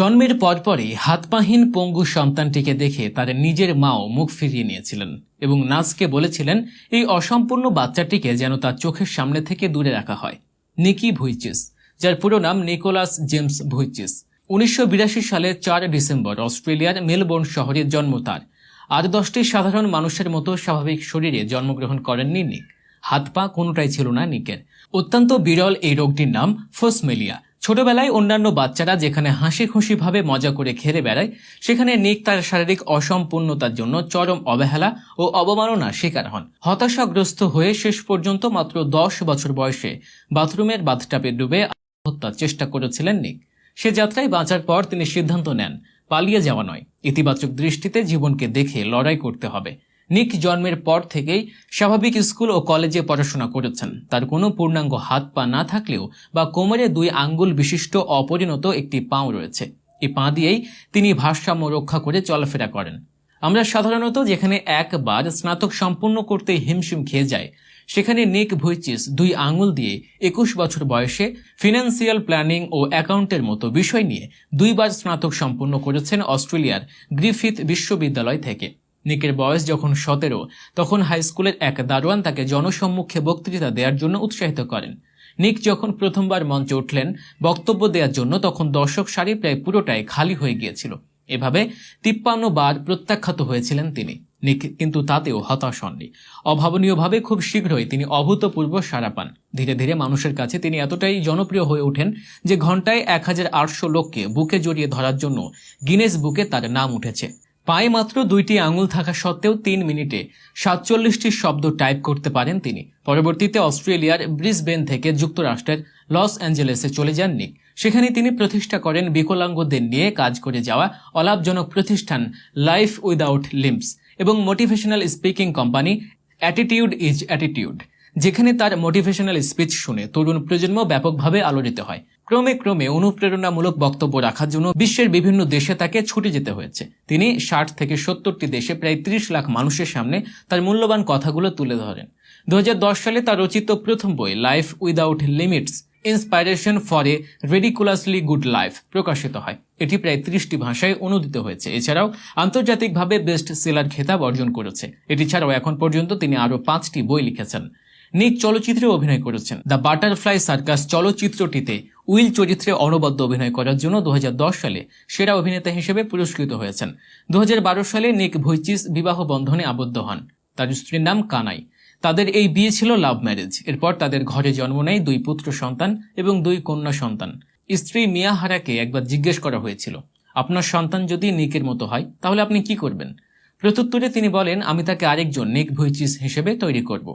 জন্মের পরপরই হাতপাহীন পঙ্গু সন্তানটিকে দেখে তার নিজের মাও মুখ ফিরিয়ে নিয়েছিলেন এবং নাজকে বলেছিলেন, এই অসম্পূর্ণ বাচ্চাটিকে যেন তার চোখের সামনে থেকে দূরে রাখা হয়। নিকি ভুইচিস, যার পুরো নাম নিকোলাস জেমস ভুইচিস। উনিশশো বিরাশি সালে চার ডিসেম্বর অস্ট্রেলিয়ার মেলবোর্ন শহরে জন্ম তার। আর দশটি সাধারণ মানুষের মতো স্বাভাবিক শরীরে জন্মগ্রহণ করেননি নিক। হাত পা কোনোটাই ছিল না নিকের। অত্যন্ত বিরল এই রোগটির নাম ফোসমেলিয়া। ছোটবেলায় অন্যান্য বাচ্চারা যেখানে হাসি খুশিভাবে মজা করে খেলে বেড়ায়, সেখানে নিক তার শারীরিক অসম্পূর্ণতার জন্য চরম অবহেলা ও অবমাননার শিকার হন। হতাশাগ্রস্ত হয়ে শেষ পর্যন্ত মাত্র দশ বছর বয়সে বাথরুমের বাথটাপে ডুবে আত্মহত্যার চেষ্টা করেছিলেন নিক। সে যাত্রায় বাঁচার পর তিনি সিদ্ধান্ত নেন, পালিয়ে যাওয়া নয়। ইতিবাচক দৃষ্টিতে জীবনকে দেখে লড়াই করতে হবে। নিক জন্মের পর থেকেই স্বাভাবিক স্কুল ও কলেজে পড়াশোনা করেছেন। তার কোনো পূর্ণাঙ্গ হাত পা না থাকলেও বা কোমরে দুই আঙ্গুল বিশিষ্ট অপরিণত একটি পাও রয়েছে। এই পা দিয়েই তিনি ভারসাম্য রক্ষা করে চলাফেরা করেন। আমরা সাধারণত যেখানে একবার স্নাতক সম্পূর্ণ করতে হিমশিম খেয়ে যায় সেখানে নিক ভুইচিস দুই আঙুল দিয়ে একুশ বছর বয়সে ফিনান্সিয়াল প্ল্যানিং ও অ্যাকাউন্টের মতো বিষয় নিয়ে দুইবার স্নাতক সম্পূর্ণ করেছেন অস্ট্রেলিয়ার গ্রিফিথ বিশ্ববিদ্যালয় থেকে। নিকের বয়স যখন সতেরো, তখন হাই স্কুলের এক দারোয়ান তাকে জনসম্মুখে বক্তৃতা দেওয়ার জন্য উৎসাহিত করেন। নিক যখন প্রথমবার মঞ্চে উঠলেন, বক্তব্য দেওয়ার জন্য তখন দর্শক সারি প্রায় পুরোটাই খালি হয়ে গিয়েছিল। এভাবে তিপ্পান্ন বার প্রত্যাখ্যাত হয়েছিলেন তিনি। নিক কিন্তু তাতেও হতাশ হননি। অভাবনীয়ভাবে খুব শীঘ্রই তিনি অভূতপূর্ব সাড়া পান। ধীরে ধীরে মানুষের কাছে তিনি এতটাই জনপ্রিয় হয়ে ওঠেন যে ঘন্টায় এক হাজার আটশো লোককে বুকে জড়িয়ে ধরার জন্য গিনেস বুকে তার নাম উঠেছে। পায়ে মাত্র দুইটি আঙুল থাকা সত্ত্বেও তিন মিনিটে সাতচল্লিশটি শব্দ টাইপ করতে পারেন তিনি। পরবর্তীতে অস্ট্রেলিয়ার ব্রিসবেন থেকে যুক্তরাষ্ট্রের লস অ্যাঞ্জেলেসে চলে যান নিক সেখানে তিনি প্রতিষ্ঠা করেন বিকলাঙ্গদের নিয়ে কাজ করে যাওয়া অলাভজনক প্রতিষ্ঠান লাইফ উইদাউট লিম্পস এবং motivational speaking company attitude is attitude, যেখানে তার মোটিভেশনাল স্পিচ শুনে তরুণ প্রজন্ম ব্যাপকভাবে আলোড়িত হয়। ক্রমে ক্রমে অনুপ্রেরণামূলক বক্তব্য রাখার জন্য বিশ্বের বিভিন্ন দেশে তাকে ছুটে যেতে হয়েছে। তিনি ষাট থেকে সত্তরটি দেশে প্রায় ত্রিশ লাখ মানুষের সামনে তার মূল্যবান কথাগুলো তুলে ধরেন। দু হাজার দশ সালে তার রচিত প্রথম বই life without limits inspiration for a ridiculously good life প্রকাশিত হয়। এটি প্রায় ত্রিশটি ভাষায় অনুদিত হয়েছে। এছাড়াও আন্তর্জাতিকভাবে বেস্ট সেলার খেতাব অর্জন করেছে। এটি ছাড়াও এখন পর্যন্ত তিনি আরও পাঁচটি বই লিখেছেন। নিক চলচ্চিত্রে অভিনয় করেছেন। দ্য বাটারফ্লাই সার্কাস চলচ্চিত্রটিতে উইল চরিত্রে অনবদ্য অভিনয় করার জন্য দু হাজার দশ সালে সেরা অভিনেতা হিসেবে পুরস্কৃত হয়েছেন। দু হাজার বারো সালে নিক ভুইচিস বিবাহ বন্ধনে আবদ্ধ হন। তার স্ত্রীর নাম কানাই। তাদের এই বিয়ে ছিল লাভ ম্যারেজ। এরপর তাদের ঘরে জন্ম নেয় দুই পুত্র সন্তান এবং দুই কন্যা সন্তান। স্ত্রী মিয়া হারাকে একবার জিজ্ঞেস করা হয়েছিল, আপনার সন্তান যদি নিকের মতো হয়, তাহলে আপনি কি করবেন? প্রত্যুত্তরে তিনি বলেন, আমি তাকে আরেকজন নিক ভুইচিস হিসেবে তৈরি করব।